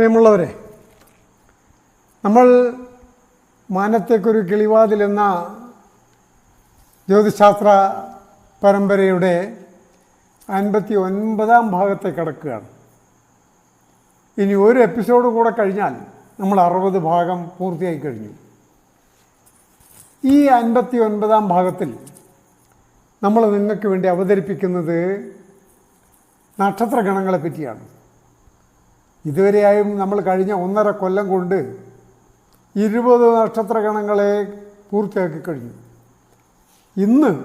പ്രിയമുള്ളവരെ നമ്മൾ മാനത്തേക്കൊരു കിളിവാതിൽ എന്ന ജ്യോതിശാസ്ത്ര പരമ്പരയുടെ അൻപത്തി ഒൻപതാം ഭാഗത്തെ കിടക്കുകയാണ്. ഇനി ഒരു എപ്പിസോഡ് കൂടെ കഴിഞ്ഞാൽ നമ്മൾ അറുപത് ഭാഗം പൂർത്തിയായി കഴിഞ്ഞു. ഈ അൻപത്തി ഒൻപതാം ഭാഗത്തിൽ നമ്മൾ നിങ്ങൾക്ക് വേണ്ടി അവതരിപ്പിക്കുന്നത് നക്ഷത്രഗണങ്ങളെ പറ്റിയാണ്. ഇതുവരെയായും നമ്മൾ കഴിഞ്ഞ ഒന്നര കൊല്ലം കൊണ്ട് ഇരുപത് നക്ഷത്രഗണങ്ങളെ പൂർത്തിയാക്കി കഴിഞ്ഞു. ഇന്ന്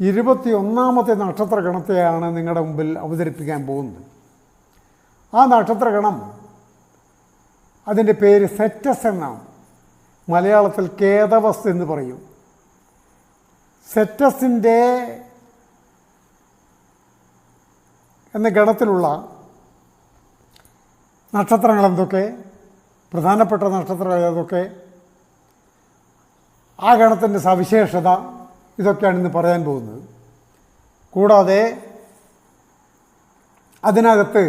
ഇരുപത്തി ഒന്നാമത്തെ നക്ഷത്രഗണത്തെയാണ് നിങ്ങളുടെ മുമ്പിൽ അവതരിപ്പിക്കാൻ പോകുന്നത്. ആ നക്ഷത്രഗണം അതിന്റെ പേര് സെറ്റസ് എന്നാണ്. മലയാളത്തിൽ കേതവസ് എന്ന് പറയും. സെറ്റസിന്റെ എന്ന ഗണത്തിലുള്ള നക്ഷത്രങ്ങൾ എന്തൊക്കെ പ്രധാനപ്പെട്ട നക്ഷത്രങ്ങൾ ഏതൊക്കെ? ആ ഗണത്തിന്റെ സവിശേഷത ഇതൊക്കെയാണ് ഇന്ന് പറയാൻ പോകുന്നത്. കൂടാതെ അതിനകത്ത്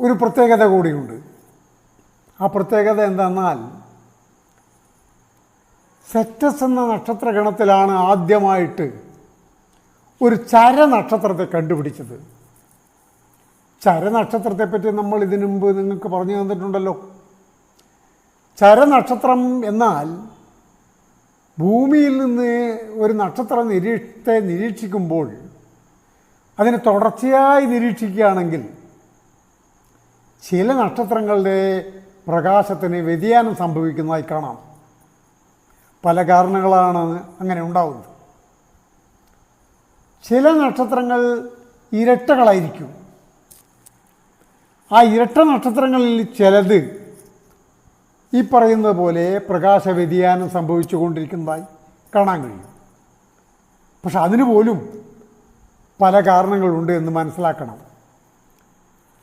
ഒരു പ്രത്യേകത കൂടിയുണ്ട്. ആ പ്രത്യേകത എന്തെന്നാൽ സെറ്റസ് എന്ന നക്ഷത്രഗണത്തിലാണ് ആദ്യമായിട്ട് ഒരു ചര നക്ഷത്രത്തെ കണ്ടുപിടിച്ചത്. ചരനക്ഷത്രത്തെപ്പറ്റി നമ്മൾ ഇതിനു മുമ്പ് നിങ്ങൾക്ക് പറഞ്ഞു തന്നിട്ടുണ്ടല്ലോ. ചരനക്ഷത്രം എന്നാൽ ഭൂമിയിൽ നിന്ന് ഒരു നക്ഷത്ര നിരീക്ഷത്തെ നിരീക്ഷിക്കുമ്പോൾ അതിനെ തുടർച്ചയായി നിരീക്ഷിക്കുകയാണെങ്കിൽ ചില നക്ഷത്രങ്ങളുടെ പ്രകാശത്തിന് വ്യതിയാനം സംഭവിക്കുന്നതായി കാണാം. പല കാരണങ്ങളാണ് അങ്ങനെ ഉണ്ടാവുന്നത്. ചില നക്ഷത്രങ്ങൾ ഇരട്ടകളായിരിക്കും. ആ ഇരട്ട നക്ഷത്രങ്ങളിൽ ചിലത് ഈ പറയുന്നത് പോലെ പ്രകാശ വ്യതിയാനം സംഭവിച്ചു കൊണ്ടിരിക്കുന്നതായി കാണാൻ കഴിയും. പക്ഷെ അതിനുപോലും പല കാരണങ്ങളുണ്ട് എന്ന് മനസ്സിലാക്കണം.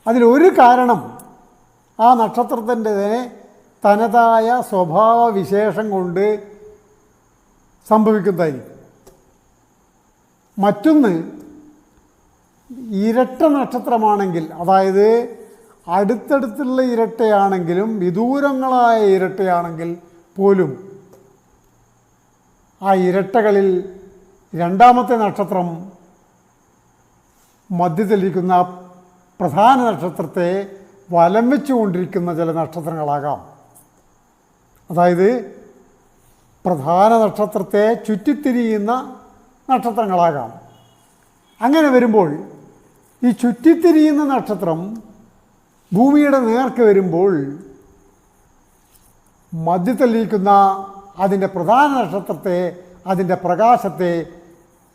അതിലൊരു കാരണം ആ നക്ഷത്രത്തിന്റെ തനതായ സ്വഭാവ വിശേഷം കൊണ്ട് സംഭവിക്കുന്നതായിരിക്കും. മറ്റൊന്ന് ഇരട്ട നക്ഷത്രമാണെങ്കിൽ അതായത് അടുത്തടുത്തുള്ള ഇരട്ടയാണെങ്കിലും വിദൂരങ്ങളായ ഇരട്ടയാണെങ്കിൽ പോലും ആ ഇരട്ടകളിൽ രണ്ടാമത്തെ നക്ഷത്രം മധ്യത്തിലിരിക്കുന്ന പ്രധാന നക്ഷത്രത്തെ വലം വെച്ചുകൊണ്ടിരിക്കുന്ന ചില നക്ഷത്രങ്ങളാകാം. അതായത് പ്രധാന നക്ഷത്രത്തെ ചുറ്റിത്തിരിയുന്ന നക്ഷത്രങ്ങളാകാം. അങ്ങനെ വരുമ്പോൾ ഈ ചുറ്റിത്തിരിയുന്ന നക്ഷത്രം ഭൂമിയുടെ നേർക്ക് വരുമ്പോൾ മധ്യത്തിൽ നിൽക്കുന്ന അതിന്റെ പ്രധാന നക്ഷത്രത്തെ അതിന്റെ പ്രകാശത്തെ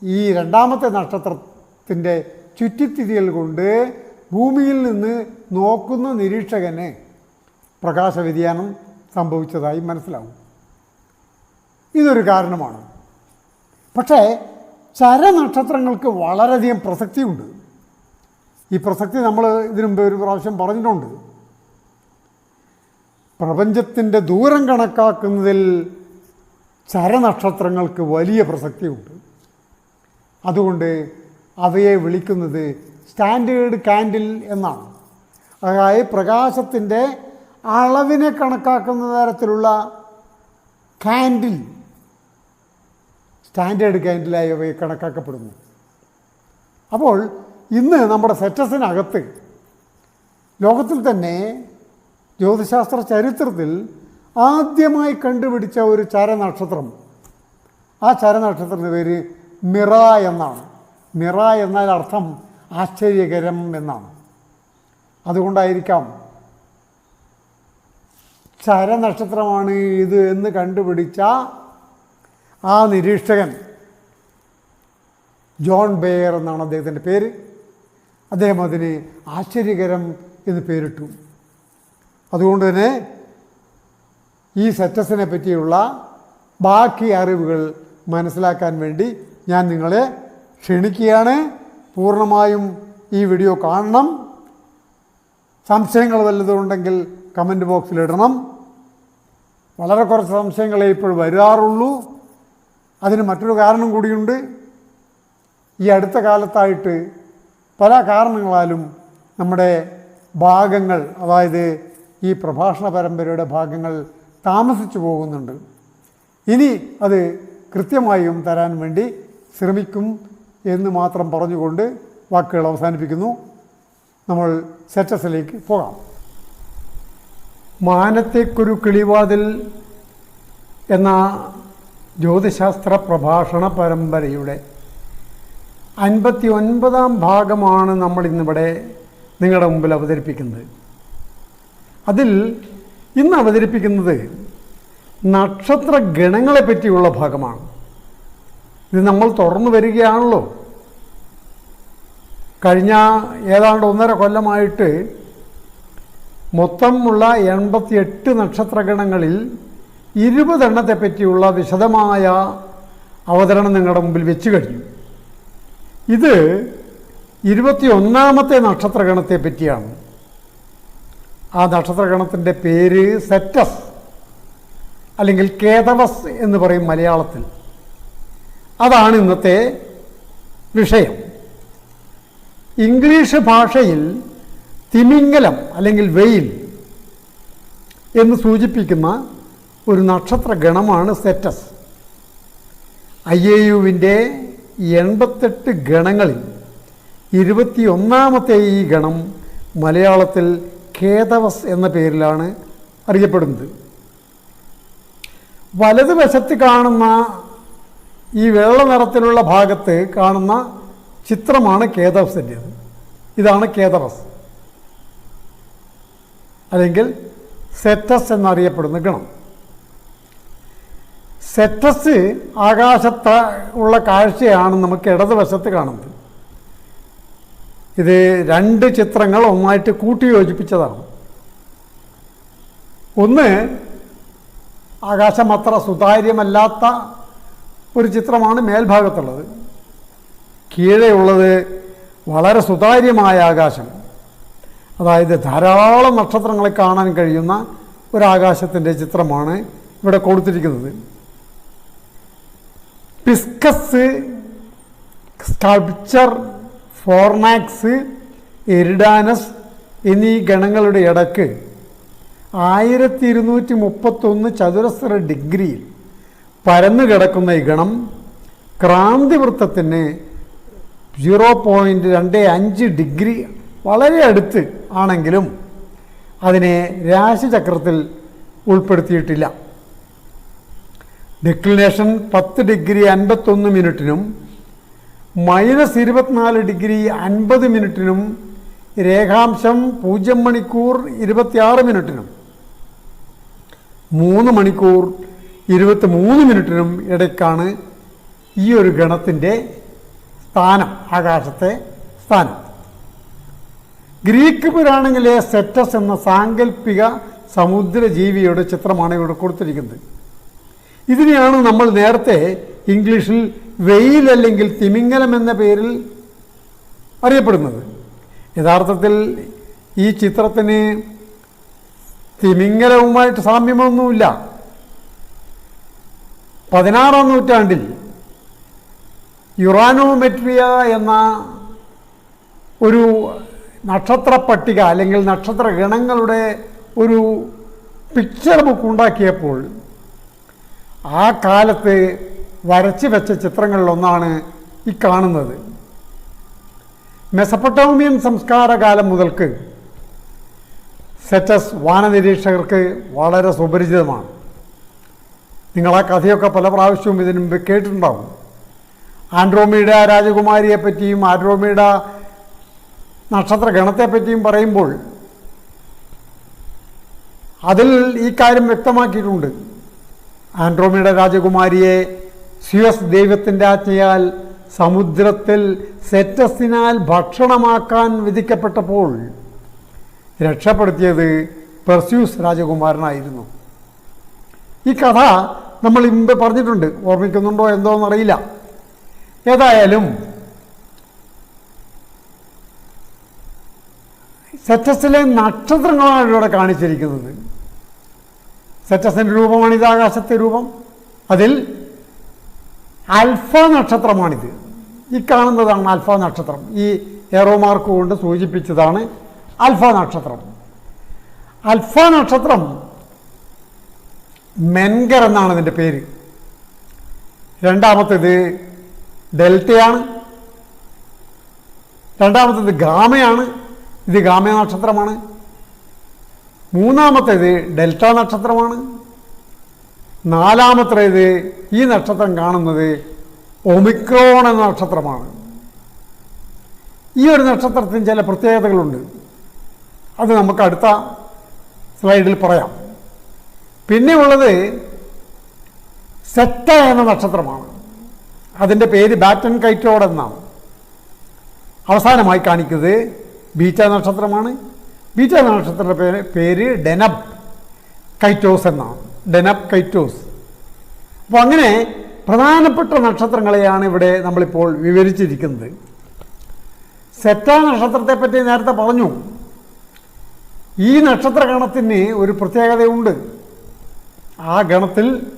ഈ രണ്ടാമത്തെ നക്ഷത്രത്തിന്റെ ചുറ്റിത്തിരിയൽ കൊണ്ട് ഭൂമിയിൽ നിന്ന് നോക്കുന്ന നിരീക്ഷകന് പ്രകാശ വ്യതിയാനം സംഭവിച്ചതായി മനസ്സിലാവും. ഇതൊരു കാരണമാണ്. പക്ഷേ ചരനക്ഷത്രങ്ങൾക്ക് വളരെയധികം പ്രസക്തിയുണ്ട്. ഈ പ്രസക്തി നമ്മൾ ഇതിനു മുമ്പ് ഒരു പ്രാവശ്യം പറഞ്ഞിട്ടുണ്ട്. പ്രപഞ്ചത്തിന്റെ ദൂരം കണക്കാക്കുന്നതിൽ ചരനക്ഷത്രങ്ങൾക്ക് വലിയ പ്രസക്തിയുണ്ട്. അതുകൊണ്ട് അവയെ വിളിക്കുന്നത് സ്റ്റാൻഡേർഡ് കാൻഡിൽ എന്നാണ്. അതായത് പ്രകാശത്തിന്റെ അളവിനെ കണക്കാക്കുന്ന തരത്തിലുള്ള കാൻഡിൽ സ്റ്റാൻഡേർഡ് കാൻഡിലായി അവയെ കണക്കാക്കപ്പെടുന്നു. അപ്പോൾ ഇന്ന് നമ്മുടെ സെറ്റസിനകത്ത് ലോകത്തിൽ തന്നെ ജ്യോതിശാസ്ത്ര ചരിത്രത്തിൽ ആദ്യമായി കണ്ടുപിടിച്ച ഒരു ചരനക്ഷത്രം. ആ ചരനക്ഷത്രത്തിന്റെ പേര് മിറ എന്നാണ്. മിറ എന്നാൽ അർത്ഥം ആശ്ചര്യകരം എന്നാണ്. അതുകൊണ്ടായിരിക്കാം ചരനക്ഷത്രമാണ് ഇത് എന്ന് കണ്ടുപിടിച്ച ആ നിരീക്ഷകൻ ജോൺ ബെയർ എന്നാണ് അദ്ദേഹത്തിന്റെ പേര്. അദ്ദേഹം അതിന് ആശ്ചര്യകരം എന്ന് പേരിട്ടു. അതുകൊണ്ട് തന്നെ ഈ സെറ്റസിനെ പറ്റിയുള്ള ബാക്കി അറിവുകൾ മനസ്സിലാക്കാൻ വേണ്ടി ഞാൻ നിങ്ങളെ ക്ഷണിക്കുകയാണ്. പൂർണമായും ഈ വീഡിയോ കാണണം. സംശയങ്ങൾ വല്ലതും ഉണ്ടെങ്കിൽ കമന്റ് ബോക്സിൽ ഇടണം. വളരെ കുറച്ച് സംശയങ്ങളെ ഇപ്പോൾ വരാറുള്ളൂ. അതിന് മറ്റൊരു കാരണം കൂടിയുണ്ട്. ഈ അടുത്ത കാലത്തായിട്ട് പല കാരണങ്ങളാലും നമ്മുടെ ഭാഗങ്ങൾ അതായത് ഈ പ്രഭാഷണ പരമ്പരയുടെ ഭാഗങ്ങൾ താമസിച്ചു പോകുന്നുണ്ട്. ഇനി അത് കൃത്യമായും തരാൻ വേണ്ടി ശ്രമിക്കും എന്ന് മാത്രം പറഞ്ഞുകൊണ്ട് വാക്കുകൾ അവസാനിപ്പിക്കുന്നു. നമ്മൾ സെറ്റസിലേക്ക് പോകാം. മാനത്തേക്കൊരു കിളിവാതിൽ എന്ന ജ്യോതിശാസ്ത്ര പ്രഭാഷണ പരമ്പരയുടെ അൻപത്തി ഒൻപതാം ഭാഗമാണ് നമ്മൾ ഇന്നിവിടെ നിങ്ങളുടെ മുമ്പിൽ അവതരിപ്പിക്കുന്നത്. അതിൽ ഇന്ന് അവതരിപ്പിക്കുന്നത് നക്ഷത്ര ഗണങ്ങളെ പറ്റിയുള്ള ഭാഗമാണ്. ഇത് നമ്മൾ തുറന്നു വരികയാണല്ലോ. കഴിഞ്ഞ ഏതാണ്ട് ഒന്നര കൊല്ലമായിട്ട് മൊത്തമുള്ള എൺപത്തിയെട്ട് നക്ഷത്രഗണങ്ങളിൽ ഇരുപതെണ്ണത്തെ പറ്റിയുള്ള വിശദമായ അവതരണം നിങ്ങളുടെ മുമ്പിൽ വെച്ച് കഴിഞ്ഞു. ഇത് ഇരുപത്തിയൊന്നാമത്തെ നക്ഷത്രഗണത്തെ പറ്റിയാണ് ആ നക്ഷത്രഗണത്തിന്റെ പേര് സെറ്റസ് അല്ലെങ്കിൽ കേതവസ് എന്ന് പറയും മലയാളത്തിൽ. അതാണ് ഇന്നത്തെ വിഷയം. ഇംഗ്ലീഷ് ഭാഷയിൽ തിമിംഗലം അല്ലെങ്കിൽ വെയിൽ എന്ന് സൂചിപ്പിക്കുന്ന ഒരു നക്ഷത്രഗണമാണ് സെറ്റസ്. ഐ എ യുവിന്റെ എൺപത്തെട്ട് ഗണങ്ങളിൽ ഇരുപത്തിയൊന്നാമത്തെ ഈ ഗണം മലയാളത്തിൽ കേതവസ് എന്ന പേരിലാണ് അറിയപ്പെടുന്നത്. വലതുവശത്ത് കാണുന്ന ഈ വെള്ള നിറത്തിലുള്ള ഭാഗത്ത് കാണുന്ന ചിത്രമാണ് കേതവസിന്റേത് ഇതാണ് കേതവസ് അല്ലെങ്കിൽ സെറ്റസ് എന്നറിയപ്പെടുന്ന ഗണം. സെറ്റസ് ആകാശത്ത ഉള്ള കാഴ്ചയാണ് നമുക്ക് ഇടതുവശത്ത് കാണുന്നത്. ഇത് രണ്ട് ചിത്രങ്ങൾ ഒന്നായിട്ട് കൂട്ടി യോജിപ്പിച്ചതാണ് ഒന്ന് ആകാശം അത്ര സുതാര്യമല്ലാത്ത ഒരു ചിത്രമാണ് മേൽഭാഗത്തുള്ളത്. കീഴെയുള്ളത് വളരെ സുതാര്യമായ ആകാശം. അതായത് ധാരാളം നക്ഷത്രങ്ങളെ കാണാൻ കഴിയുന്ന ഒരാകാശത്തിന്റെ ചിത്രമാണ് ഇവിടെ കൊടുത്തിരിക്കുന്നത്. പിസ്കസ് സ്കൾപ്ചർ ഫോർമാക്സ് എരിഡാനസ് എന്നീ ഗണങ്ങളുടെ ഇടയ്ക്ക് ആയിരത്തി ഇരുന്നൂറ്റി മുപ്പത്തൊന്ന് ചതുരശ്ര ഡിഗ്രിയിൽ പരന്നു കിടക്കുന്ന ഈ ഗണം ക്രാന്തിവൃത്തത്തിന് സീറോ പോയിന്റ് രണ്ട് അഞ്ച് ഡിഗ്രി വളരെ അടുത്ത് ആണെങ്കിലും അതിനെ രാശിചക്രത്തിൽ ഉൾപ്പെടുത്തിയിട്ടില്ല. ഡിക്ലിനേഷൻ പത്ത് ഡിഗ്രി അൻപത്തൊന്ന് മിനിറ്റിനും മൈനസ് ഇരുപത്തിനാല് ഡിഗ്രി അൻപത് മിനിറ്റിനും രേഖാംശം പൂജ്യം മണിക്കൂർ ഇരുപത്തിയാറ് മിനിറ്റിനും മൂന്ന് മണിക്കൂർ ഇരുപത്തി മൂന്ന് മിനിറ്റിനും ഇടയ്ക്കാണ് ഈ ഒരു ഗണത്തിന്റെ സ്ഥാനം ആകാശത്തെ സ്ഥാനം. ഗ്രീക്ക് പുരാണങ്ങളിലെ സെറ്റസ് എന്ന സാങ്കല്പിക സമുദ്രജീവിയുടെ ചിത്രമാണ് ഇവിടെ കൊടുത്തിരിക്കുന്നത്. ഇതിനെയാണ് നമ്മൾ നേരത്തെ ഇംഗ്ലീഷിൽ വെയിൽ അല്ലെങ്കിൽ തിമിംഗലം എന്ന പേരിൽ അറിയപ്പെടുന്നത്? യഥാർത്ഥത്തിൽ ഈ ചിത്രത്തിന് തിമിംഗലവുമായിട്ട് സാമ്യമൊന്നുമില്ല. പതിനാറാം നൂറ്റാണ്ടിൽ യുറാനോമെട്രിയ എന്ന ഒരു നക്ഷത്ര പട്ടിക അല്ലെങ്കിൽ നക്ഷത്ര ഗണങ്ങളുടെ ഒരു പിക്ചർ ബുക്ക് ഉണ്ടാക്കിയപ്പോൾ ആ കാലത്ത് വരച്ചു വെച്ച ചിത്രങ്ങളിലൊന്നാണ് ഈ കാണുന്നത്. മെസപ്പൊട്ടോമിയൻ സംസ്കാര കാലം മുതൽക്ക് സെറ്റസ് വാനനിരീക്ഷകർക്ക് വളരെ സുപരിചിതമാണ്. നിങ്ങൾ ആ കഥയൊക്കെ പല പ്രാവശ്യവും ഇതിനു മുമ്പ് കേട്ടിട്ടുണ്ടാവും. ആൻഡ്രോമീഡ രാജകുമാരിയെ പറ്റിയും ആൻഡ്രോമീഡ നക്ഷത്ര ഗണത്തെപ്പറ്റിയും പറയുമ്പോൾ അതിൽ ഈ കാര്യം വ്യക്തമാക്കിയിട്ടുണ്ട്. ആൻഡ്രോമീഡ രാജകുമാരിയെ സ്യൂസ് ദൈവത്തിന്റെ ആജ്ഞയാൽ സമുദ്രത്തിൽ സെറ്റസിനാൽ ഭക്ഷണമാക്കാൻ വിധിക്കപ്പെട്ടപ്പോൾ രക്ഷപ്പെടുത്തിയത് പെർസ്യൂസ് രാജകുമാരനായിരുന്നു. ഈ കഥ നമ്മൾ മുമ്പ് പറഞ്ഞിട്ടുണ്ട്. ഓർമ്മിക്കുന്നുണ്ടോ എന്തോ എന്നറിയില്ല. ഏതായാലും സെറ്റസിലെ നക്ഷത്രങ്ങളാണ് ഇവിടെ കാണിച്ചിരിക്കുന്നത്. സെറ്റസിന്റെ രൂപമാണ് ഇത് ആകാശത്തെ രൂപം. അതിൽ അൽഫ നക്ഷത്രമാണിത്. ഈ കാണുന്നതാണ് അൽഫ നക്ഷത്രം. ഈ എറോമാർക്ക് കൊണ്ട് സൂചിപ്പിച്ചതാണ് അൽഫ നക്ഷത്രം. അൽഫ നക്ഷത്രം മെൻഗർ എന്നാണ് ഇതിന്റെ പേര്. രണ്ടാമത്തേത് ഡെൽറ്റയാണ്. രണ്ടാമത്തേത് ഗാമയാണ്. ഇത് ഗാമ നക്ഷത്രമാണ് മൂന്നാമത്തേത് ഡെൽറ്റ നക്ഷത്രമാണ്. നാലാമത്തേത് ഈ നക്ഷത്രം കാണുന്നത് ഒമിക്രോൺ എന്ന നക്ഷത്രമാണ്. ഈ ഒരു നക്ഷത്രത്തിന് ചില പ്രത്യേകതകളുണ്ട്. അത് നമുക്ക് അടുത്ത സ്ലൈഡിൽ പറയാം. പിന്നെ ഉള്ളത് സെറ്റ എന്ന നക്ഷത്രമാണ്. അതിന്റെ പേര് ബാറ്റൻ കൈറ്റോഡ് എന്നാണ്. അവസാനമായി കാണിക്കുന്നത് ബീറ്റ നക്ഷത്രമാണ്. ബീറ്റ നക്ഷത്രത്തിന്റെ പേര് പേര് ഡെനബ് കൈറ്റോസ് എന്നാണ്. ഡെനബ് കൈറ്റോസ്. അപ്പോൾ അങ്ങനെ പ്രധാനപ്പെട്ട നക്ഷത്രങ്ങളെയാണ് ഇവിടെ നമ്മളിപ്പോൾ വിവരിച്ചിരിക്കുന്നത്. സെറ്റ നക്ഷത്രത്തെ പറ്റി നേരത്തെ പറഞ്ഞു. ഈ നക്ഷത്ര ഗണത്തിന് ഒരു പ്രത്യേകതയുണ്ട്. ആ ഗണത്തിൽ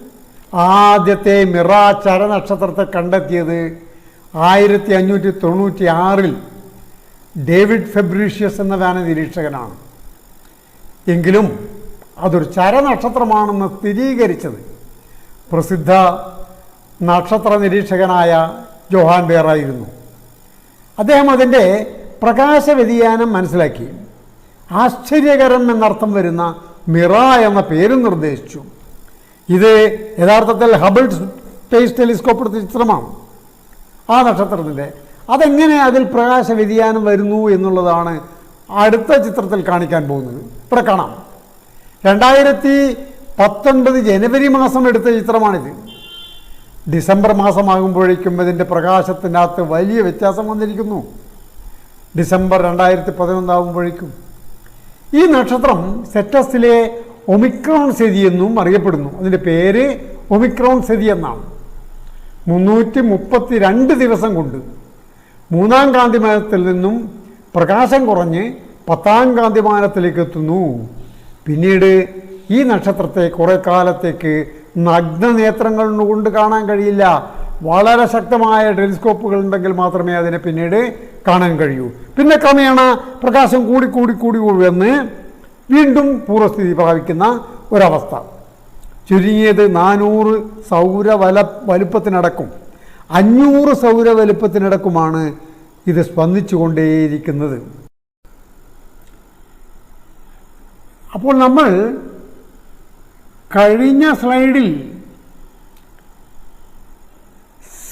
ആദ്യത്തെ മിറ ചരനക്ഷത്രത്തെ കണ്ടെത്തിയത് ആയിരത്തി അഞ്ഞൂറ്റി തൊണ്ണൂറ്റി ആറിൽ ഡേവിഡ് ഫെബ്രീഷ്യസ് എന്ന വാന നിരീക്ഷകനാണ് എങ്കിലും അതൊരു ചരനക്ഷത്രമാണെന്ന് സ്ഥിരീകരിച്ചത് പ്രസിദ്ധ നക്ഷത്ര നിരീക്ഷകനായ ജോഹാൻ ബേറായിരുന്നു അദ്ദേഹം അതിന്റെ പ്രകാശ വ്യതിയാനം മനസ്സിലാക്കി. ആശ്ചര്യകരം എന്നർത്ഥം വരുന്ന മിറ എന്ന പേരും നിർദ്ദേശിച്ചു. ഇത് യഥാർത്ഥത്തിൽ ഹബിൾ സ്പേസ് ടെലിസ്കോപ്പ് എടുത്ത ചിത്രമാണ്. ആ നക്ഷത്രത്തിന്റെ അതെങ്ങനെ അതിൽ പ്രകാശ വ്യതിയാനം വരുന്നു എന്നുള്ളതാണ് അടുത്ത ചിത്രത്തിൽ കാണിക്കാൻ പോകുന്നത്. ഇവിടെ കാണാം. രണ്ടായിരത്തി പത്തൊൻപത് ജനുവരി മാസം എടുത്ത ചിത്രമാണിത്. ഡിസംബർ മാസമാകുമ്പോഴേക്കും ഇതിന്റെ പ്രകാശത്തിന്റെ അകത്ത് വലിയ വ്യത്യാസം വന്നിരിക്കുന്നു. ഡിസംബർ രണ്ടായിരത്തി പതിനൊന്നാകുമ്പോഴേക്കും. ഈ നക്ഷത്രം സെറ്റസിലെ ഒമിക്രോൺ സെതി എന്നും അറിയപ്പെടുന്നു. അതിന്റെ പേര് ഒമിക്രോൺ സെതി എന്നാണ്. മുന്നൂറ്റി മുപ്പത്തി രണ്ട് ദിവസം കൊണ്ട് മൂന്നാം കാന്തിമാനത്തിൽ നിന്നും പ്രകാശം കുറഞ്ഞ് പത്താം കാന്തിമാനത്തിലേക്ക് എത്തുന്നു. പിന്നീട് ഈ നക്ഷത്രത്തെ കുറേ കാലത്തേക്ക് നഗ്നനേത്രങ്ങൾ കൊണ്ട് കാണാൻ കഴിയില്ല. വളരെ ശക്തമായ ടെലിസ്കോപ്പുകൾ ഉണ്ടെങ്കിൽ മാത്രമേ അതിനെ പിന്നീട് കാണാൻ കഴിയൂ. പിന്നെ ക്രമേണ പ്രകാശം കൂടി കൂടി കൂടി വന്ന് വീണ്ടും പൂർവസ്ഥിതി പ്രാപിക്കുന്ന ഒരവസ്ഥ. ചുരുങ്ങിയത് നാനൂറ് സൗര വല വലുപ്പത്തിനടക്കും. അഞ്ഞൂറ് സൗര വലുപ്പത്തിനടക്കുമാണ് ഇത് സ്പന്ദിച്ചുകൊണ്ടേയിരിക്കുന്നത്. അപ്പോൾ നമ്മൾ കഴിഞ്ഞ സ്ലൈഡിൽ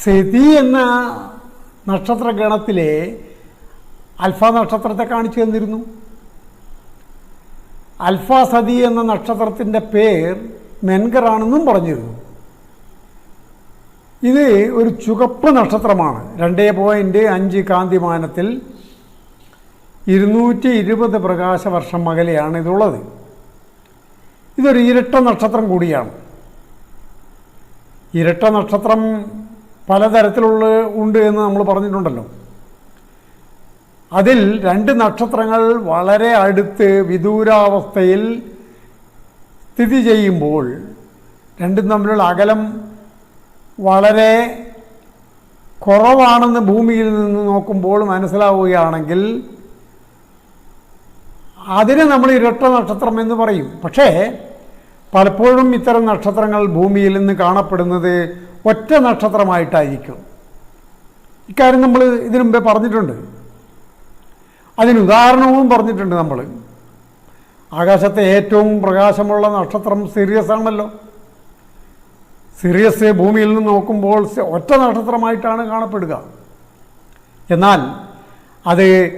സെതി എന്ന നക്ഷത്രഗണത്തിലെ അൽഫ നക്ഷത്രത്തെ കാണിച്ചു തന്നിരുന്നു. അൽഫ സതി എന്ന നക്ഷത്രത്തിന്റെ പേർ മെൻകറാണെന്നും പറഞ്ഞിരുന്നു. ഇത് ഒരു ചുവപ്പ് നക്ഷത്രമാണ്. രണ്ടേ പോയിന്റ് അഞ്ച് കാന്തിമാനത്തിൽ ഇരുന്നൂറ്റി ഇരുപത് പ്രകാശ വർഷം അകലെയാണ് ഇതുള്ളത്. ഇതൊരു ഇരട്ട നക്ഷത്രം കൂടിയാണ്. ഇരട്ട നക്ഷത്രം പലതരത്തിലുള്ള ഉണ്ട് എന്ന് നമ്മൾ പറഞ്ഞിട്ടുണ്ടല്ലോ. അതിൽ രണ്ട് നക്ഷത്രങ്ങൾ വളരെ അടുത്ത് വിദൂരാവസ്ഥയിൽ സ്ഥിതി ചെയ്യുമ്പോൾ രണ്ടും തമ്മിലുള്ള അകലം വളരെ കുറവാണെന്ന് ഭൂമിയിൽ നിന്ന് നോക്കുമ്പോൾ മനസ്സിലാവുകയാണെങ്കിൽ അതിനെ നമ്മൾ ഇരട്ട നക്ഷത്രം എന്ന് പറയും. പക്ഷേ പലപ്പോഴും ഇത്തരം നക്ഷത്രങ്ങൾ ഭൂമിയിൽ നിന്ന് കാണപ്പെടുന്നത് ഒറ്റ നക്ഷത്രമായിട്ടായിരിക്കും. ഇക്കാര്യം നമ്മൾ ഇതിനു മുമ്പേ പറഞ്ഞിട്ടുണ്ട്. അതിന് ഉദാഹരണവും പറഞ്ഞിട്ടുണ്ട് നമ്മൾ. ആകാശത്തെ ഏറ്റവും പ്രകാശമുള്ള നക്ഷത്രം സീരിയസ് ആണല്ലോ. സിറിയസ് ഭൂമിയിൽ നിന്ന് നോക്കുമ്പോൾ ഒറ്റ നക്ഷത്രമായിട്ടാണ് കാണപ്പെടുക. എന്നാൽ അത്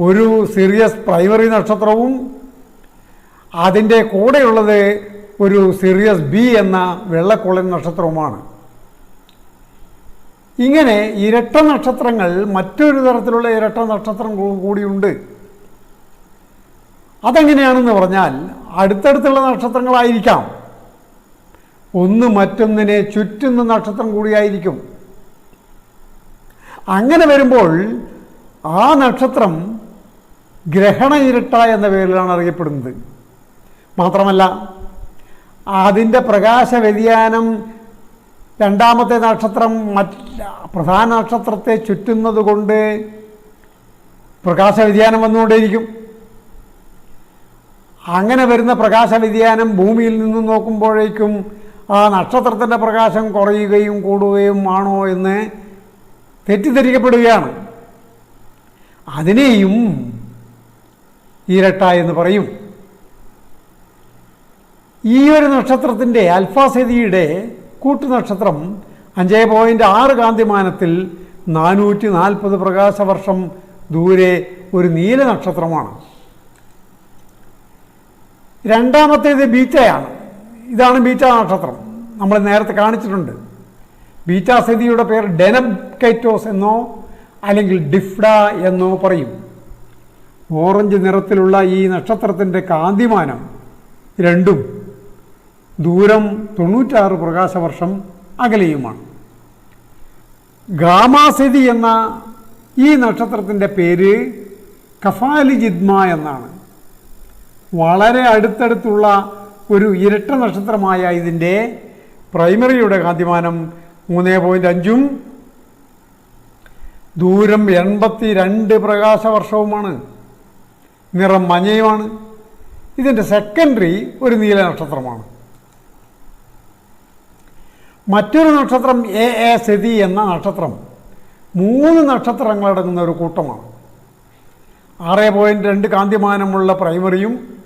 ഒരു സിറിയസ് പ്രൈമറി നക്ഷത്രവും അതിന്റെ കൂടെയുള്ളത് ഒരു സിറിയസ് ബി എന്ന വെള്ളക്കുളൻ നക്ഷത്രവുമാണ്. ഇങ്ങനെ ഇരട്ട നക്ഷത്രങ്ങൾ മറ്റൊരു തരത്തിലുള്ള ഇരട്ട നക്ഷത്രം കൂ- കൂടിയുണ്ട്. അതെങ്ങനെയാണെന്ന് പറഞ്ഞാൽ അടുത്തടുത്തുള്ള നക്ഷത്രങ്ങളായിരിക്കാം. ഒന്ന് മറ്റൊന്നിനെ ചുറ്റുന്ന നക്ഷത്രം കൂടിയായിരിക്കും. അങ്ങനെ വരുമ്പോൾ ആ നക്ഷത്രം ഗ്രഹണ ഇരട്ട എന്ന പേരിലാണ് അറിയപ്പെടുന്നത്. മാത്രമല്ല അതിന്റെ പ്രകാശ വ്യതിയാനം രണ്ടാമത്തെ നക്ഷത്രം മറ്റ് പ്രധാന നക്ഷത്രത്തെ ചുറ്റുന്നത് കൊണ്ട് പ്രകാശ വ്യതിയാനം വന്നുകൊണ്ടേയിരിക്കും. അങ്ങനെ വരുന്ന പ്രകാശ വ്യതിയാനം ഭൂമിയിൽ നിന്ന് നോക്കുമ്പോഴേക്കും ആ നക്ഷത്രത്തിന്റെ പ്രകാശം കുറയുകയും കൂടുകയും ആണോ എന്ന് തെറ്റിദ്ധരിക്കപ്പെടുകയാണ്. അതിനെയും ഇരട്ട എന്ന് പറയും. ഈ ഒരു നക്ഷത്രത്തിന്റെ അൽഫാസതിയുടെ കൂട്ടുനക്ഷത്രം അഞ്ച് പോയിന്റ് ആറ് കാന്തിമാനത്തിൽ നാനൂറ്റി നാൽപ്പത് പ്രകാശവർഷം ദൂരെ ഒരു നീല നക്ഷത്രമാണ്. രണ്ടാമത്തേത് ബീറ്റയാണ്. ഇതാണ് ബീറ്റ നക്ഷത്രം. നമ്മൾ നേരത്തെ കാണിച്ചിട്ടുണ്ട്. ബീറ്റ സ്ഥിതിയുടെ പേര് ഡെനബ് എന്നോ അല്ലെങ്കിൽ ഡിഫ്ഡ എന്നോ പറയും. ഓറഞ്ച് നിറത്തിലുള്ള ഈ നക്ഷത്രത്തിന്റെ കാന്തിമാനം രണ്ടും ദൂരം തൊണ്ണൂറ്റാറ് പ്രകാശവർഷം അകലെയുമാണ്. ഗാമാസിതി എന്ന ഈ നക്ഷത്രത്തിന്റെ പേര് കഫാലിജിദ്മ എന്നാണ്. വളരെ അടുത്തടുത്തുള്ള ഒരു ഇരട്ട നക്ഷത്രമായ ഇതിന്റെ പ്രൈമറിയുടെ കാന്തിമാനം മൂന്ന് പോയിന്റ് അഞ്ചും ദൂരം എൺപത്തി രണ്ട് പ്രകാശവർഷവുമാണ്. നിറം മഞ്ഞയുമാണ്. ഇതിന്റെ സെക്കൻഡറി ഒരു നീല നക്ഷത്രമാണ്. മറ്റൊരു നക്ഷത്രം എ എ സെതി എന്ന നക്ഷത്രം മൂന്ന് നക്ഷത്രങ്ങളടങ്ങുന്ന ഒരു കൂട്ടമാണ്. ആറ് പോയിന്റ് രണ്ട് കാന്തിമാനമുള്ള പ്രൈമറിയും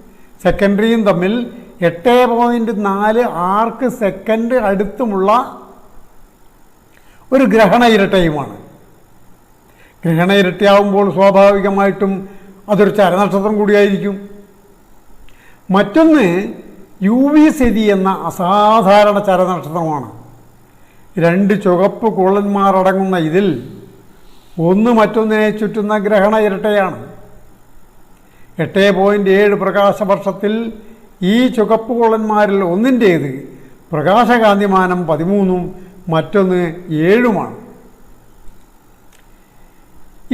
സെക്കൻഡറിയും തമ്മിൽ എട്ട് പോയിന്റ് നാല് ആർക്ക് സെക്കൻഡ് അടുത്തുമുള്ള ഒരു ഗ്രഹണ ഇരട്ടയുമാണ്. ഗ്രഹണ ഇരട്ടയാവുമ്പോൾ സ്വാഭാവികമായിട്ടും അതൊരു ചരനക്ഷത്രം കൂടിയായിരിക്കും. മറ്റൊന്ന് യു വി സെതി എന്ന അസാധാരണ ചരനക്ഷത്രമാണ്. രണ്ട് ചുവപ്പ് കുള്ളന്മാരടങ്ങുന്ന ഇതിൽ ഒന്ന് മറ്റൊന്നിനെ ചുറ്റുന്ന ഗ്രഹണ ഇരട്ടയാണ്. എട്ട് പോയിന്റ് ഏഴ് പ്രകാശവർഷത്തിൽ ഈ ചുകപ്പുകൊള്ളന്മാരിൽ ഒന്നിന്റേത് പ്രകാശകാന്തിമാനം പതിമൂന്നും മറ്റൊന്ന് ഏഴുമാണ്.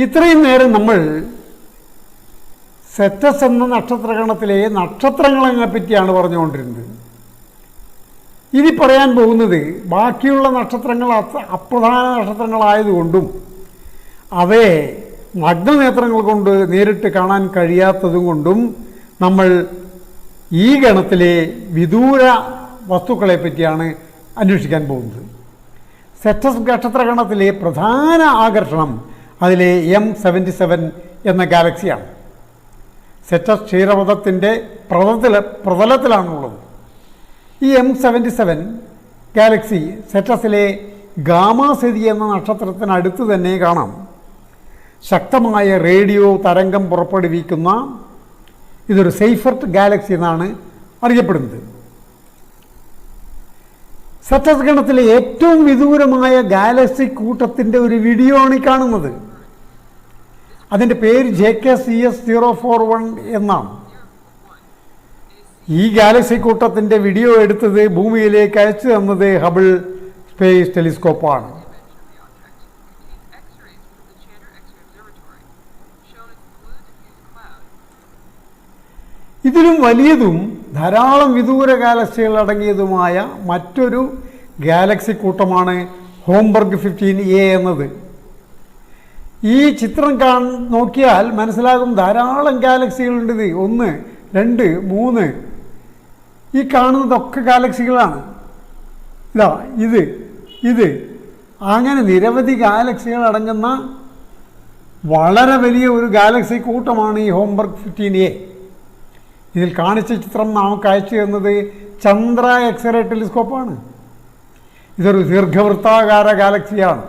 ഇത്രയും നേരം നമ്മൾ സെറ്റസ് എന്ന നക്ഷത്രഗണത്തിലെ നക്ഷത്രങ്ങളെ പറ്റിയാണ് പറഞ്ഞുകൊണ്ടിരുന്നത്? ഇനി പറയാൻ പോകുന്നത് ബാക്കിയുള്ള നക്ഷത്രങ്ങൾ അപ്രധാന നക്ഷത്രങ്ങളായതുകൊണ്ടും അവയെ നഗ്നനേത്രങ്ങൾ കൊണ്ട് നേരിട്ട് കാണാൻ കഴിയാത്തതും കൊണ്ടും നമ്മൾ ഈ ഗണത്തിലെ വിദൂര വസ്തുക്കളെ പറ്റിയാണ് അന്വേഷിക്കാൻ പോകുന്നത്. സെറ്റസ് നക്ഷത്രഗണത്തിലെ പ്രധാന ആകർഷണം അതിലെ എം സെവന്റി സെവൻ എന്ന ഗാലക്സിയാണ് സെറ്റസ് ക്ഷീരപഥത്തിന്റെ പ്രതലത്തിൽ പ്രതലത്തിലാണുള്ളത്. ഈ എം സെവന്റി സെവൻ ഗാലക്സി സെറ്റസിലെ ഗാമാസിതി എന്ന നക്ഷത്രത്തിനടുത്ത് തന്നെ കാണാം. ശക്തമായ റേഡിയോ തരംഗം പുറപ്പെടുവിക്കുന്ന ഇതൊരു സേഫർട്ട് ഗാലക്സി എന്നാണ് അറിയപ്പെടുന്നത്. സെറ്റസ് ഏറ്റവും വിദൂരമായ ഗാലക്സി കൂട്ടത്തിന്റെ ഒരു വീഡിയോ ആണ് ഈ കാണുന്നത്. അതിന്റെ പേര് J K C S zero four one എന്നാണ്. ഈ ഗാലക്സി കൂട്ടത്തിന്റെ വീഡിയോ എടുത്തത് ഭൂമിയിലേക്ക് അയച്ചു തന്നത് ഹബിൾ സ്പേസ് ടെലിസ്കോപ്പാണ് ഇതിലും വലിയതും ധാരാളം വിദൂര ഗാലക്സികൾ അടങ്ങിയതുമായ മറ്റൊരു ഗാലക്സി കൂട്ടമാണ് ഹോംബർഗ് ഫിഫ്റ്റീൻ എ എന്നത്. ഈ ചിത്രം കാ നോക്കിയാൽ മനസ്സിലാകും ധാരാളം ഗാലക്സികളുണ്ട് ഇത്. ഒന്ന് രണ്ട് മൂന്ന്. ഈ കാണുന്നതൊക്കെ ഗാലക്സികളാണ്. ഇതാ ഇത് ഇത്. അങ്ങനെ നിരവധി ഗാലക്സികൾ അടങ്ങുന്ന വളരെ വലിയ ഒരു ഗാലക്സി കൂട്ടമാണ് ഈ ഹോംബർഗ് ഫിഫ്റ്റീൻ എ ഇതിൽ കാണിച്ച ചിത്രം നമുക്ക് അയച്ചു തന്നത് ചന്ദ്ര എക്സ്റേ ടെലിസ്കോപ്പാണ് ഇതൊരു ദീർഘവൃത്താകാര ഗാലക്സിയാണ്.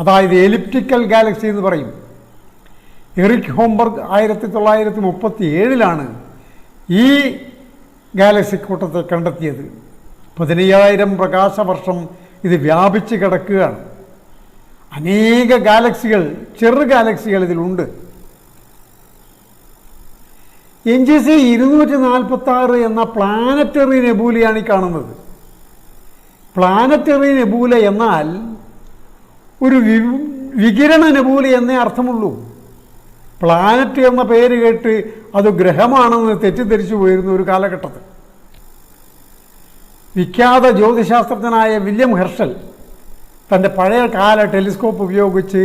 അതായത് എലിപ്റ്റിക്കൽ ഗാലക്സി എന്ന് പറയും. എറിക് ഹോംബർഗ് ആയിരത്തി തൊള്ളായിരത്തി മുപ്പത്തി ഏഴിലാണ് ഈ ഗാലക്സി കൂട്ടത്തെ കണ്ടെത്തിയത്. പതിനയ്യായിരം പ്രകാശവർഷം ഇത് വ്യാപിച്ച് കിടക്കുകയാണ്. അനേക ഗാലക്സികൾ ചെറു ഗാലക്സികൾ ഇതിലുണ്ട്. എൻ ജി സി ഇരുന്നൂറ്റി നാൽപ്പത്തി ആറ് എന്ന പ്ലാനറ്ററി നെബൂലയാണ് ഈ കാണുന്നത്. പ്ലാനറ്ററി നെബൂല എന്നാൽ ഒരു വികിരണ നെബൂല എന്നേ അർത്ഥമുള്ളൂ. പ്ലാനറ്റ് എന്ന പേര് കേട്ട് അത് ഗ്രഹമാണെന്ന് തെറ്റിദ്ധരിച്ചു പോയിരുന്ന ഒരു കാലഘട്ടത്തിൽ. വിഖ്യാത ജ്യോതിശാസ്ത്രജ്ഞനായ വില്യം ഹെർഷൽ തന്റെ പഴയ കാല ടെലിസ്കോപ്പ് ഉപയോഗിച്ച്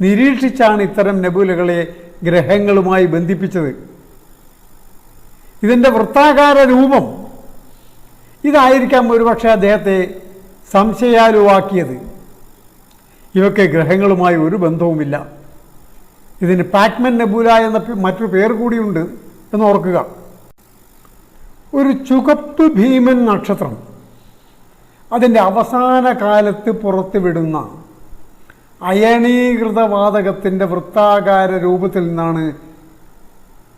നിരീക്ഷിച്ചാണ് ഇത്തരം നെബുലകളെ ഗ്രഹങ്ങളുമായി ബന്ധിപ്പിച്ചത്. ഇതിന്റെ വൃത്താകാര രൂപം. ഇതായിരിക്കാം ഒരുപക്ഷെ അദ്ദേഹത്തെ സംശയാലുവാക്കിയത്. ഇവയ്ക്ക് ഗ്രഹങ്ങളുമായി ഒരു ബന്ധവുമില്ല. ഇതിന് പാക്മൻ നെബുല എന്ന മറ്റൊരു പേര് കൂടിയുണ്ട് എന്ന് ഓർക്കുക. ഒരു ചുകപ്പ് ഭീമൻ നക്ഷത്രം. അതിന്റെ അവസാന കാലത്ത് പുറത്തുവിടുന്ന അയണീകൃത വാതകത്തിന്റെ വൃത്താകാര രൂപത്തിൽ നിന്നാണ്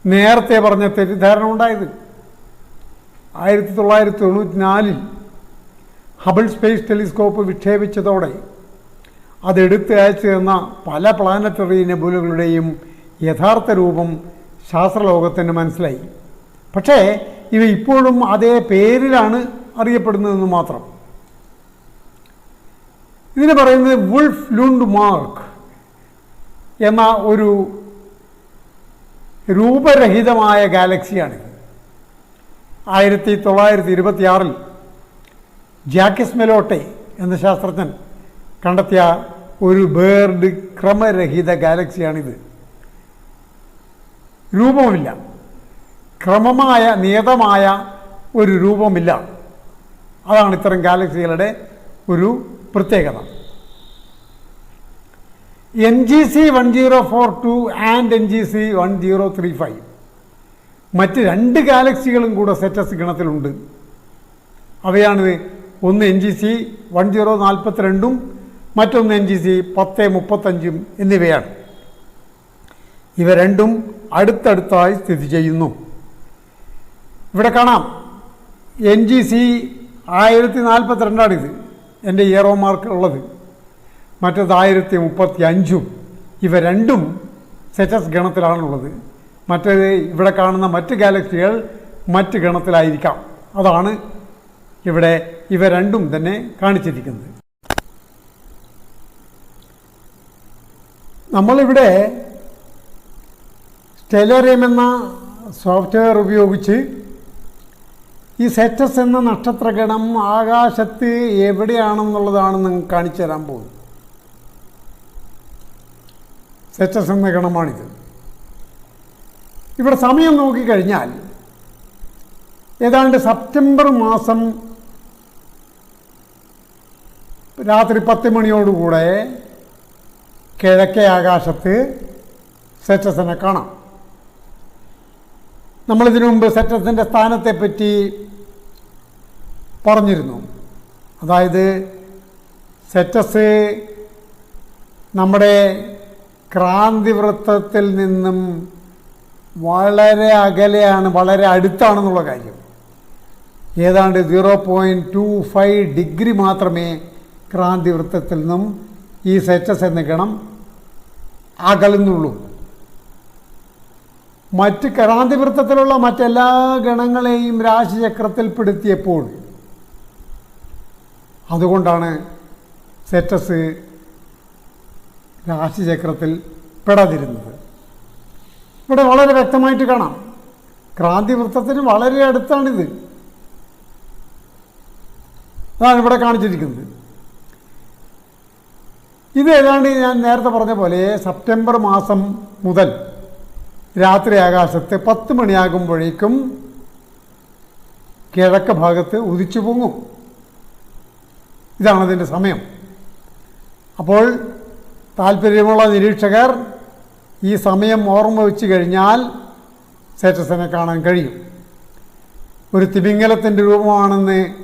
നേരത്തെ പറഞ്ഞ തെറ്റിദ്ധാരണ ഉണ്ടായത്. ആയിരത്തി തൊള്ളായിരത്തി തൊണ്ണൂറ്റി നാലിൽ ഹബിൾ സ്പേസ് ടെലിസ്കോപ്പ് വിക്ഷേപിച്ചതോടെ അതെടുത്ത് അയച്ചു തന്ന പല പ്ലാനറ്ററി നെബുലുകളുടെയും യഥാർത്ഥ രൂപം ശാസ്ത്രലോകത്തിന് മനസ്സിലായി. പക്ഷേ ഇവ ഇപ്പോഴും അതേ പേരിലാണ് അറിയപ്പെടുന്നതെന്ന് മാത്രം. ഇതിന് പറയുന്നത് വുൾഫ് ലുണ്ട് മാർക്ക് എന്ന ഒരു രൂപരഹിതമായ ഗാലക്സിയാണ്. ആയിരത്തി തൊള്ളായിരത്തി ഇരുപത്തിയാറിൽ ജാക്കിസ് മെലോട്ടെ എന്ന ശാസ്ത്രജ്ഞൻ കണ്ടെത്തിയ ഒരു ബേർഡ് ക്രമരഹിത ഗാലക്സിയാണിത്. രൂപമില്ല ക്രമമായ നിയതമായ ഒരു രൂപമില്ല അതാണ് ഇത്തരം ഗാലക്സികളുടെ ഒരു പ്രത്യേകത. N G C one zero four two and N G C one zero three five മറ്റ് രണ്ട് ഗാലക്സികളും കൂടെ സെറ്റസ് ഗണത്തിലുണ്ട്. അവയാണിത്. ഒന്ന് N G C one zero നാൽപ്പത്തിരണ്ടും മറ്റൊന്ന് എൻ ജി സി പത്ത് മുപ്പത്തഞ്ചും എന്നിവയാണ്. ഇവ രണ്ടും അടുത്തടുത്തായി സ്ഥിതി ചെയ്യുന്നു. ഇവിടെ കാണാം. എൻ ജി സി ആയിരത്തി നാൽപ്പത്തിരണ്ടാണിത് എന്റെ ഇയറോ മാർക്ക് ഉള്ളത്. മറ്റത് ആയിരത്തി മുപ്പത്തി അഞ്ചും ഇവ രണ്ടും സെറ്റസ് ഗണത്തിലാണുള്ളത്. മറ്റേത് ഇവിടെ കാണുന്ന മറ്റ് ഗാലക്സികൾ മറ്റ് ഗണത്തിലായിരിക്കാം. അതാണ് ഇവിടെ ഇവ രണ്ടും തന്നെ കാണിച്ചിരിക്കുന്നത്. നമ്മളിവിടെ സ്റ്റെലറിയം എന്ന സോഫ്റ്റ്വെയർ ഉപയോഗിച്ച് ഈ സെറ്റസ് എന്ന നക്ഷത്രഗണം ആകാശത്ത് എവിടെയാണെന്നുള്ളതാണ് നിങ്ങൾക്ക് കാണിച്ചു തരാൻ പോകുന്നത്. സെറ്റസ് എന്ന ഗണമാണിത് ഇവിടെ സമയം നോക്കിക്കഴിഞ്ഞാൽ ഏതാണ്ട് സെപ്റ്റംബർ മാസം രാത്രി പത്ത് മണിയോടുകൂടെ കിഴക്കേ ആകാശത്ത് സെറ്റസിനെ കാണാം. നമ്മളിതിനു മുമ്പ് സെറ്റസിന്റെ സ്ഥാനത്തെപ്പറ്റി പറഞ്ഞിരുന്നു. അതായത് സെറ്റസ് നമ്മുടെ ക്രാന്തിവൃത്തത്തിൽ നിന്നും വളരെ അകലെയാണ് വളരെ അടുത്താണെന്നുള്ള കാര്യം. ഏതാണ്ട് zero point two five degree മാത്രമേ ക്രാന്തിവൃത്തത്തിൽ നിന്നും ഈ സെറ്റസ് എന്ന ഗണം അകലുന്നുള്ളൂ. മറ്റ് ക്രാന്തിവൃത്തത്തിലുള്ള മറ്റെല്ലാ ഗണങ്ങളെയും രാശിചക്രത്തിൽപ്പെടുത്തിയപ്പോൾ അതുകൊണ്ടാണ് സെറ്റസ് രാശിചക്രത്തിൽ പെടാതിരുന്നത്. ഇവിടെ വളരെ വ്യക്തമായിട്ട് കാണാം. ക്രാന്തിവൃത്തത്തിന് വളരെ അടുത്താണിത്. അതാണ് ഇവിടെ കാണിച്ചിരിക്കുന്നത്. ഇത് ഏതാണ്ട് ഞാൻ നേരത്തെ പറഞ്ഞ പോലെ സെപ്റ്റംബർ മാസം മുതൽ രാത്രി ആകാശത്ത് പത്ത് മണിയാകുമ്പോഴേക്കും കിഴക്ക് ഭാഗത്ത് ഉദിച്ചു പൊങ്ങും. ഇതാണ് അതിന്റെ സമയം. അപ്പോൾ താല്പര്യമുള്ള നിരീക്ഷകർ ഈ സമയം ഓർമ്മ വെച്ച് കഴിഞ്ഞാൽ സേറ്റസിനെ കാണാൻ കഴിയും. ഒരു തിമിംഗലത്തിന്റെ രൂപമാണെന്ന്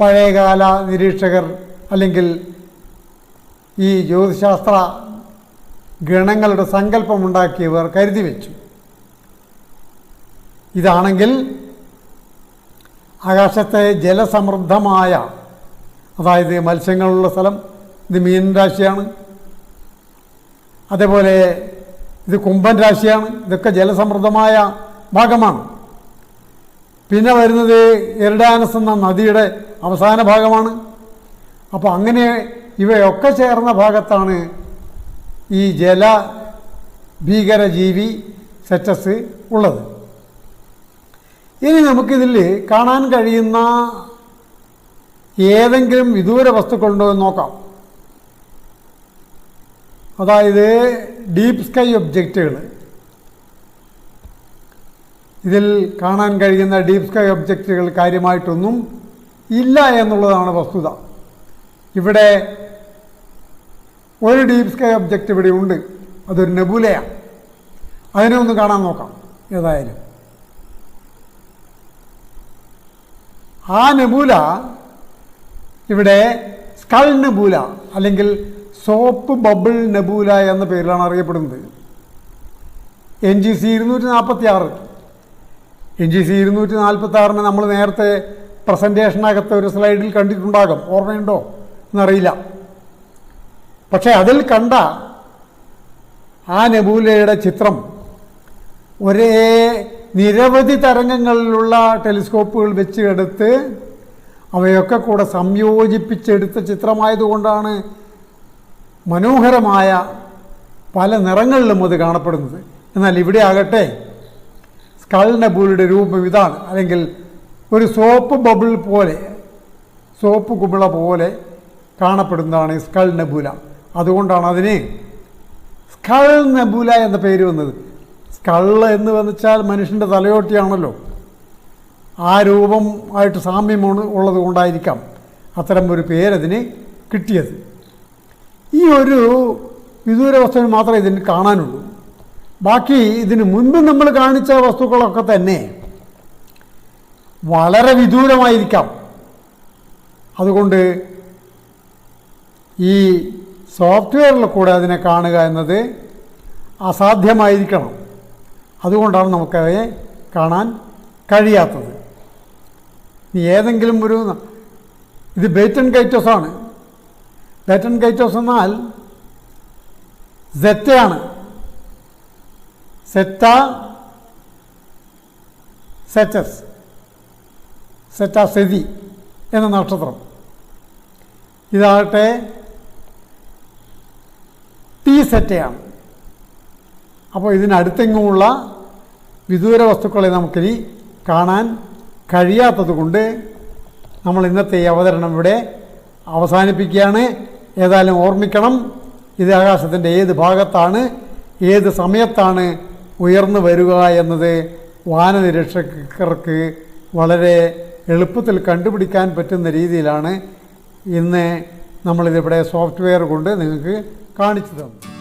പഴയകാല നിരീക്ഷകർ അല്ലെങ്കിൽ ഈ ജ്യോതിശാസ്ത്ര ഗണങ്ങളുടെ സങ്കല്പമുണ്ടാക്കിയവർ കരുതി വെച്ചു. ഇതാണെങ്കിൽ ആകാശത്തെ ജലസമൃദ്ധമായ അതായത് മത്സ്യങ്ങളുള്ള സ്ഥലം ഇത് മീൻ രാശിയാണ്. അതേപോലെ ഇത് കുംഭൻ രാശിയാണ്. ഇതൊക്കെ ജലസമൃദ്ധമായ ഭാഗമാണ്. പിന്നെ വരുന്നത് എർഡാനസ് എന്ന നദിയുടെ അവസാന ഭാഗമാണ്. അപ്പോൾ അങ്ങനെ ഇവയൊക്കെ ചേർന്ന ഭാഗത്താണ് ഈ ജല ഭീകരജീവി സെറ്റസ് ഉള്ളത്. ഇനി നമുക്കിതിൽ കാണാൻ കഴിയുന്ന ഏതെങ്കിലും വിദൂര വസ്തുക്കളുണ്ടോ എന്ന് നോക്കാം. അതായത് ഡീപ്പ് സ്കൈ ഒബ്ജക്റ്റുകൾ. ഇതിൽ കാണാൻ കഴിയുന്ന ഡീപ് സ്കൈ ഒബ്ജക്റ്റുകൾ കാര്യമായിട്ടൊന്നും ഇല്ല എന്നുള്ളതാണ് വസ്തുത. ഇവിടെ ഒരു ഡീപ് സ്കൈ ഒബ്ജക്റ്റ് ഇവിടെ ഉണ്ട്. അതൊരു നെബുലയാണ്. അതിനെ ഒന്ന് കാണാൻ നോക്കാം. ഏതായാലും. ആ നെബൂല ഇവിടെ സ്കൾ നെബൂല അല്ലെങ്കിൽ സോപ്പ് ബബിൾ നെബൂല എന്ന പേരിലാണ് അറിയപ്പെടുന്നത്. എൻ ജി സി ഇരുന്നൂറ്റി നാൽപ്പത്തി ആറ് എൻ ജി സി ഇരുന്നൂറ്റി നാൽപ്പത്തി ആറിന് നമ്മൾ നേരത്തെ പ്രസന്റേഷനകത്ത് ഒരു സ്ലൈഡിൽ കണ്ടിട്ടുണ്ടാകും. ഓർമ്മയുണ്ടോ? എന്നറിയില്ല. പക്ഷേ അതിൽ കണ്ട ആ നെബൂലയുടെ ചിത്രം ഒരേ നിരവധി തരംഗങ്ങളിലുള്ള ടെലിസ്കോപ്പുകൾ വെച്ചെടുത്ത് അവയൊക്കെ കൂടെ സംയോജിപ്പിച്ചെടുത്ത ചിത്രമായതുകൊണ്ടാണ് മനോഹരമായ പല നിറങ്ങളിലും അത് കാണപ്പെടുന്നത്. എന്നാൽ ഇവിടെ ആകട്ടെ സ്കൾ നെബൂലയുടെ രൂപം ഇതാണ്. അല്ലെങ്കിൽ ഒരു സോപ്പ് ബബിൾ പോലെ സോപ്പ് കുമിള പോലെ കാണപ്പെടുന്നതാണ് ഈ സ്കൾ നെബൂല അതുകൊണ്ടാണ് അതിന് സ്കൾ നെബൂല എന്ന പേര് വന്നത്. സ്കൾ എന്ന് വെച്ചാൽ മനുഷ്യന്റെ തലയോട്ടിയാണല്ലോ. ആ രൂപം ആയിട്ട് സാമ്യം ഉള്ളത് കൊണ്ടായിരിക്കാം അത്തരം ഒരു പേരതിന് കിട്ടിയത്. ഈ ഒരു വിദൂര വസ്തുവിന് മാത്രമേ ഇതിന് കാണാനുള്ളൂ. ബാക്കി ഇതിന് മുൻപ് നമ്മൾ കാണിച്ച വസ്തുക്കളൊക്കെ തന്നെ വളരെ വിദൂരമായിരിക്കാം. അതുകൊണ്ട് ഈ സോഫ്റ്റ്വെയറിൽ കൂടെ അതിനെ കാണുക എന്നത് അസാധ്യമായിരിക്കണം. അതുകൊണ്ടാണ് നമുക്കതിനെ കാണാൻ കഴിയാത്തത്. ഏതെങ്കിലും ഒരു ഇത് ബേറ്റൻ കൈറ്റസാണ് ആണ്. ബേറ്റൻ കൈറ്റോസ് എന്നാൽ സെറ്റയാണ് സെറ്റ സെറ്റസ് സെറ്റ സെതി എന്ന നക്ഷത്രം. ഇതാകട്ടെ ടി സെറ്റയാണ് അപ്പോൾ ഇതിനടുത്തെങ്ങുമുള്ള വിദൂര വസ്തുക്കളെ നമുക്കിനി കാണാൻ കഴിയാത്തത് കൊണ്ട് നമ്മൾ ഇന്നത്തെ ഈ അവതരണം ഇവിടെ അവസാനിപ്പിക്കുകയാണ്. ഏതായാലും ഓർമ്മിക്കണം ഇത് ആകാശത്തിന്റെ ഏത് ഭാഗത്താണ് ഏത് സമയത്താണ് ഉയർന്നു വരിക എന്നത് വാനനിരീക്ഷകർക്ക് വളരെ എളുപ്പത്തിൽ കണ്ടുപിടിക്കാൻ പറ്റുന്ന രീതിയിലാണ് ഇന്ന് നമ്മളിതിവിടെ സോഫ്റ്റ്വെയർ കൊണ്ട് നിങ്ങൾക്ക് കാണിച്ചു തന്നു